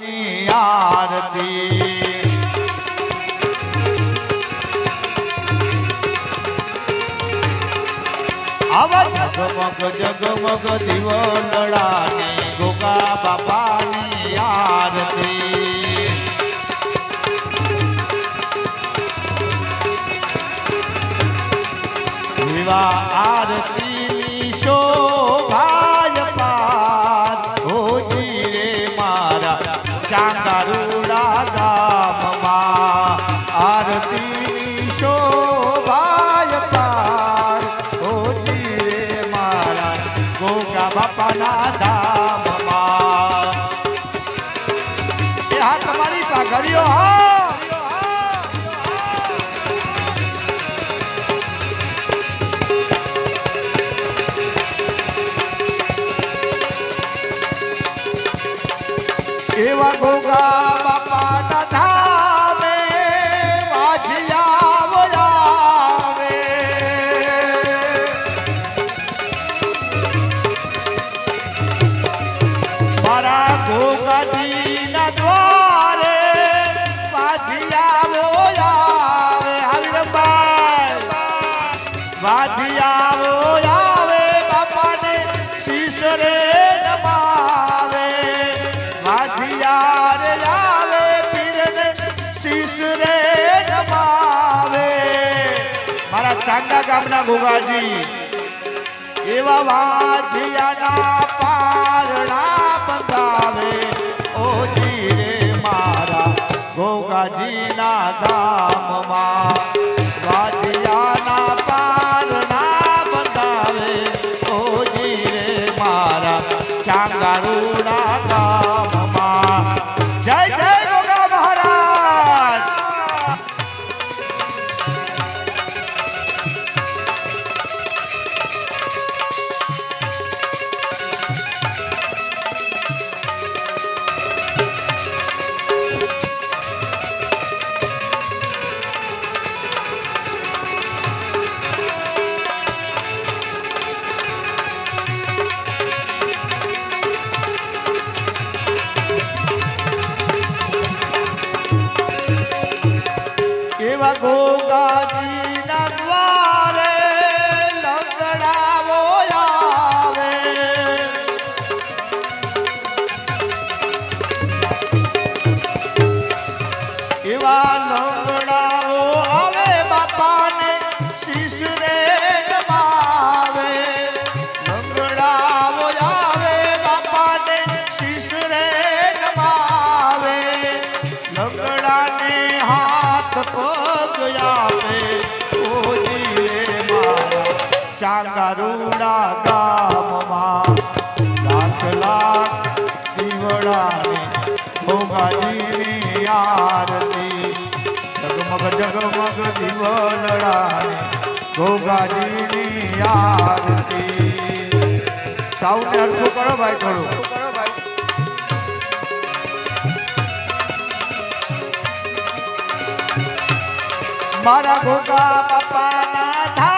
આરતી આવા જગમગ જગમગ દિવલડાની ગોગા બાપાની આરતી વિવા આરતીની બાપાના ધામમાં એ હા તમારી પાઘડીઓ હા એવા ગોગા વાધિયાવો આવે, બાપાને શીશ રે નમાવે. વાધિયા રે આવે, પીરને શીશ રે નમાવે. મારા ચાંગા ગામના ભોગાજી, એવા વાધિયાના પારણા બંધાવે. ચાંગારુડા ગામમાં ચાંગારુડા ગામમાં. લાખ દીવડાની ભોગાજીની આરતી. જગમગ જગમગ દીવડાની ભોગાજીની આરતી. સાઉન્ડ હરખું કરો ભાઈ થોડું? મારા ગોગા બાપાના